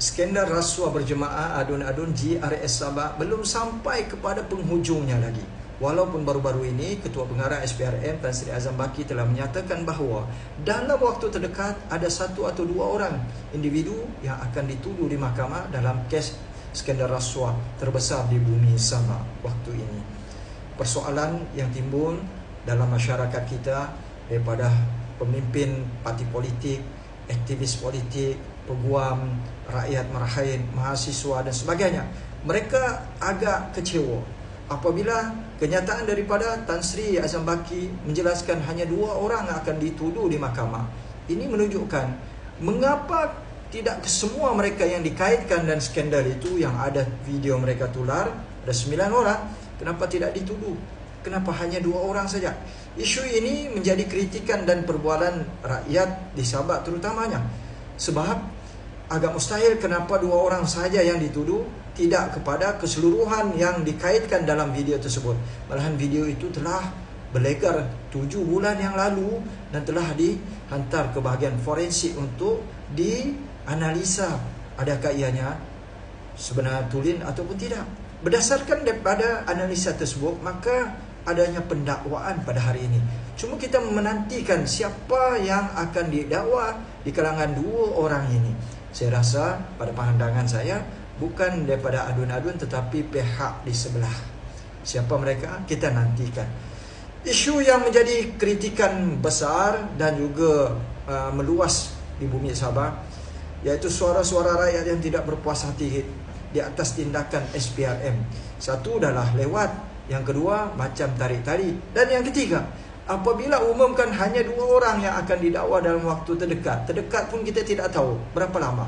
skandal rasuah berjemaah adun-adun GRS Sabah belum sampai kepada penghujungnya lagi. Walaupun baru-baru ini Ketua Pengarah SPRM Tan Sri Azam Baki telah menyatakan bahawa dalam waktu terdekat ada satu atau dua orang individu yang akan dituduh di mahkamah dalam kes skandal rasuah terbesar di bumi Sabah waktu ini. Persoalan yang timbul dalam masyarakat kita daripada pemimpin parti politik, aktivis politik, peguam, rakyat merahin, mahasiswa dan sebagainya. Mereka agak kecewa apabila kenyataan daripada Tan Sri Azam Baki menjelaskan hanya dua orang akan dituduh di mahkamah. Ini menunjukkan mengapa tidak semua mereka yang dikaitkan dan skandal itu yang ada video mereka tular ada sembilan orang kenapa tidak dituduh kenapa hanya dua orang saja isu ini menjadi kritikan dan perbualan rakyat di Sabah terutamanya sebab agak mustahil kenapa dua orang saja yang dituduh tidak kepada keseluruhan yang dikaitkan dalam video tersebut. Malahan video itu telah berlegar tujuh bulan yang lalu dan telah dihantar ke bahagian forensik untuk dianalisa adakah ianya sebenar tulen ataupun tidak. Berdasarkan daripada analisa tersebut, maka adanya pendakwaan pada hari ini. Cuma kita menantikan siapa yang akan didakwa di kalangan dua orang ini. Saya rasa pada pandangan saya bukan daripada adun-adun tetapi pihak di sebelah. Siapa mereka? Kita nantikan. Isu yang menjadi kritikan besar dan juga uh, meluas di bumi Sabah iaitu suara-suara rakyat yang tidak berpuas hati di atas tindakan SPRM. Satu adalah lewat, yang kedua macam tarik-tarik dan yang ketiga apabila umumkan hanya dua orang yang akan didakwa dalam waktu terdekat. Terdekat pun kita tidak tahu berapa lama.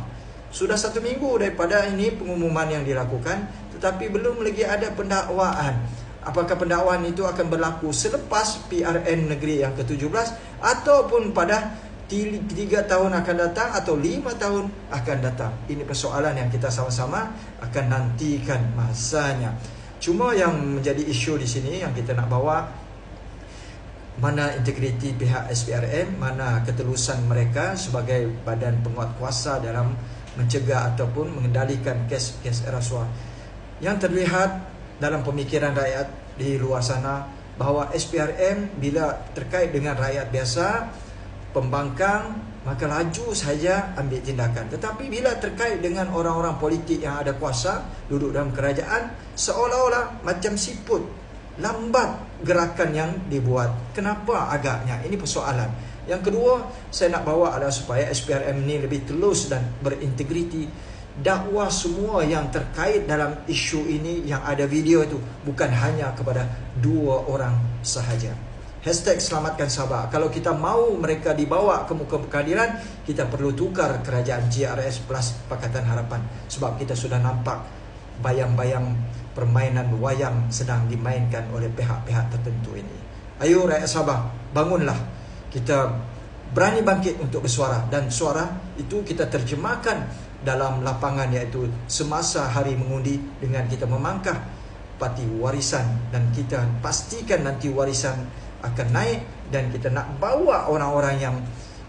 Sudah satu minggu daripada ini pengumuman yang dilakukan Tetapi belum lagi ada pendakwaan Apakah pendakwaan itu akan berlaku selepas PRN negeri yang ke-17 Ataupun pada tiga tahun akan datang atau lima tahun akan datang Ini persoalan yang kita sama-sama akan nantikan masanya Cuma yang menjadi isu di sini yang kita nak bawa mana integriti pihak SPRM, mana ketelusan mereka sebagai badan penguat kuasa dalam mencegah ataupun mengendalikan kes-kes rasuah. Yang terlihat dalam pemikiran rakyat di luar sana bahawa SPRM bila terkait dengan rakyat biasa, pembangkang, maka laju saja ambil tindakan. Tetapi bila terkait dengan orang-orang politik yang ada kuasa, duduk dalam kerajaan, seolah-olah macam siput, lambat gerakan yang dibuat. Kenapa agaknya? Ini persoalan. Yang kedua, saya nak bawa adalah supaya SPRM ini lebih telus dan berintegriti dakwah semua yang terkait dalam isu ini yang ada video itu bukan hanya kepada dua orang sahaja. Hashtag selamatkan Sabah. Kalau kita mahu mereka dibawa ke muka pengadilan, kita perlu tukar kerajaan GRS plus Pakatan Harapan. Sebab kita sudah nampak bayang-bayang permainan wayang sedang dimainkan oleh pihak-pihak tertentu ini. Ayo rakyat Sabah, bangunlah kita berani bangkit untuk bersuara dan suara itu kita terjemahkan dalam lapangan iaitu semasa hari mengundi dengan kita memangkah parti warisan dan kita pastikan nanti warisan akan naik dan kita nak bawa orang-orang yang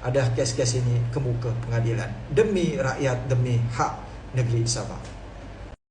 ada kes-kes ini ke muka pengadilan demi rakyat demi hak negeri Sabah.